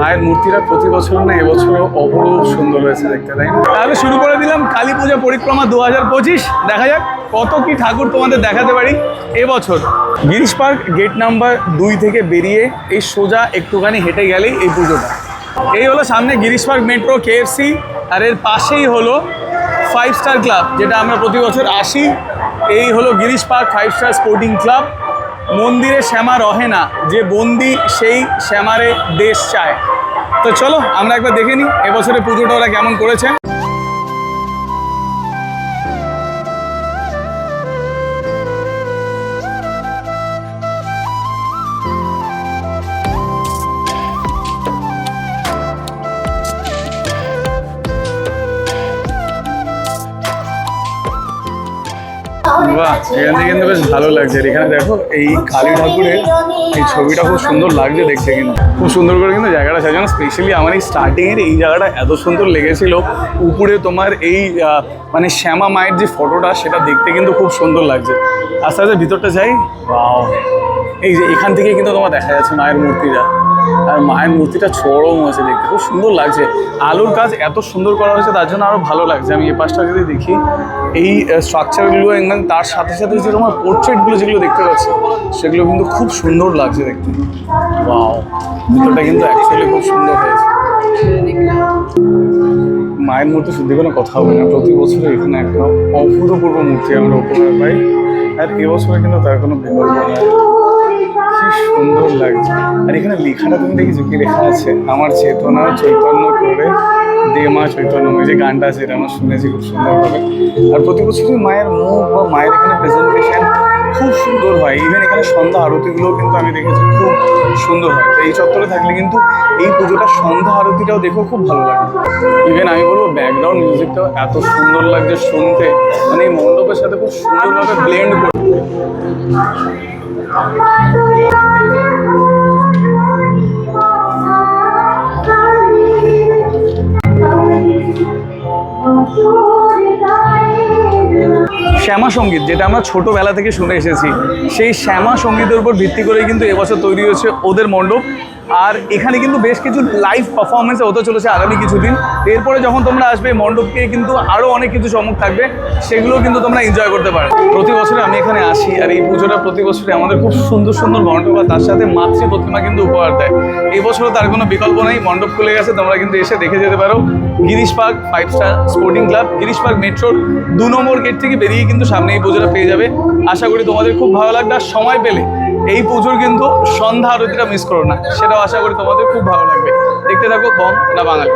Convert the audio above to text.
মায়ের মূর্তিটা প্রতি বছর না, এবছরও অপরূপ সুন্দর হয়েছে দেখতে, তাই না? তাহলে শুরু করে দিলাম কালী পূজা পরিক্রমা দু হাজার পঁচিশ। দেখা যাক কত কি ঠাকুর তোমাদের দেখাতে পারি। এবছর গিরিশ পার্ক গেট নাম্বার দুই থেকে বেরিয়ে এই সোজা একটুখানি হেঁটে গেলেই এই পুজোটা। এই হলো সামনে গিরিশ পার্ক মেট্রো কেএফসি আর এর পাশেই হলো ফাইভ স্টার ক্লাব, যেটা আমরা প্রতি বছর আসি। এই হলো Girish park five star sporting club. মন্দিরে শ্যামা রহে না, যে বন্দি সেই শ্যামারে দেশ চায়। তো চলো, আমরা একবার দেখে নিই, এবছরের পুজোটা ওরা কেমন করেছে। বাহ, এখান কিন্তু বেশ ভালো লাগছে। এখানে দেখো, এই কালী ঠাকুরের এই ছবিটা খুব সুন্দর লাগছে দেখতে কিন্তু। খুব সুন্দর করে কিন্তু জায়গাটা সাজানো স্পেশালি আমার এই স্টার্টিংয়ের এই জায়গাটা এত সুন্দর লেগেছিল। উপরে তোমার এই মানে শ্যামা মায়ের যে ফটোটা সেটা দেখতে কিন্তু খুব সুন্দর লাগছে। আস্তে আস্তে ভিতরটা যাই। বাও এই যে এখান থেকে কিন্তু তোমার দেখা যাচ্ছে মায়ের মূর্তিটা। আর মায়ের মূর্তিটা চরম আছে দেখতে। খুব সুন্দর লাগছে। আলোর কাজ এত সুন্দর করা হয়েছে, তার জন্য আরও ভালো লাগছে। আমি এই পাশটা যদি দেখি, এই স্ট্রাকচারগুলো এবং তার সাথে সাথে যে তোমার পোর্ট্রেটগুলো যেগুলো দেখতে পাচ্ছি, সেগুলো কিন্তু খুব সুন্দর লাগছে দেখতে। ওয়াও ভিতরটা কিন্তু অ্যাকচুয়ালি খুব সুন্দর হয়েছে। মায়ের মূর্তি শুদ্ধি কোনো কথা হবে না। প্রতি বছর এখানে একটা অভূতপূর্ব মূর্তি আমরা উপহার পাই। আর এবছরে কিন্তু তার কোনো বিকল্প নেই। সুন্দর লাগছে আর এখানে লেখাটা তুমি দেখেছ কি লেখা আছে? আমার চেতনা চৈতন্য করে দে মা চৈতন্যময় যে গানটা আছে, এটা আমরা শুনেছি খুব সুন্দরভাবে। আর প্রতি বছরই মায়ের মুখ বা মায়ের এখানে প্রেজেন্টেশন খুব সুন্দর হয়। ইভেন এখানে সন্ধ্যা আরতিগুলোও কিন্তু আমি দেখেছি খুব সুন্দর হয়। তো এই চত্বরে থাকলে কিন্তু এই পুজোটা সন্ধ্যা আরতিটাও দেখেও খুব ভালো লাগে। ইভেন আমি বলব ব্যাকগ্রাউন্ড মিউজিকটাও এত সুন্দর লাগছে শুনতে। মানে এই মণ্ডপের সাথে খুব সুন্দরভাবে ব্লেন্ড করে শ্যামা সংগীত যেটা আমরা ছোটবেলা থেকে শুনে এসেছি। সেই শ্যামা সঙ্গীতের উপর ভিত্তি করেই কিন্তু এবছর তৈরি হয়েছে ওদের মণ্ডপ। আর এখানে কিন্তু বেশ কিছু লাইভ পারফরমেন্সে হতে চলেছে আগামী কিছুদিন। এরপরে যখন তোমরা আসবে, মণ্ডপকে কিন্তু আরও অনেক কিছু চমক থাকবে, সেগুলো কিন্তু তোমরা এনজয় করতে পারো। প্রতি বছরে আমি এখানে আসি, আর এই পুজোটা প্রতি বছরে আমাদের খুব সুন্দর সুন্দর মণ্ডপ আর তার সাথে মাতৃ প্রতিমা কিন্তু উপহার দেয়। এই বছরও তার কোনো বিকল্প নেই, মণ্ডপ খুলে গেছে, তোমরা কিন্তু এসে দেখে যেতে পারো। Girish park five star sporting club Girish park মেট্রোর দু নম্বর গেট থেকে বেরিয়ে কিন্তু সামনে এই পুজোটা পেয়ে যাবে। আশা করি তোমাদের খুব ভালো লাগবে, আর সময় পেলে এই পুজোর কিন্তু সন্ধ্যা আরতিটা মিস করো না। সেটাও আশা করি তোমাদের খুব ভালো লাগবে। দেখতে থাকো, বম না বাঙালি।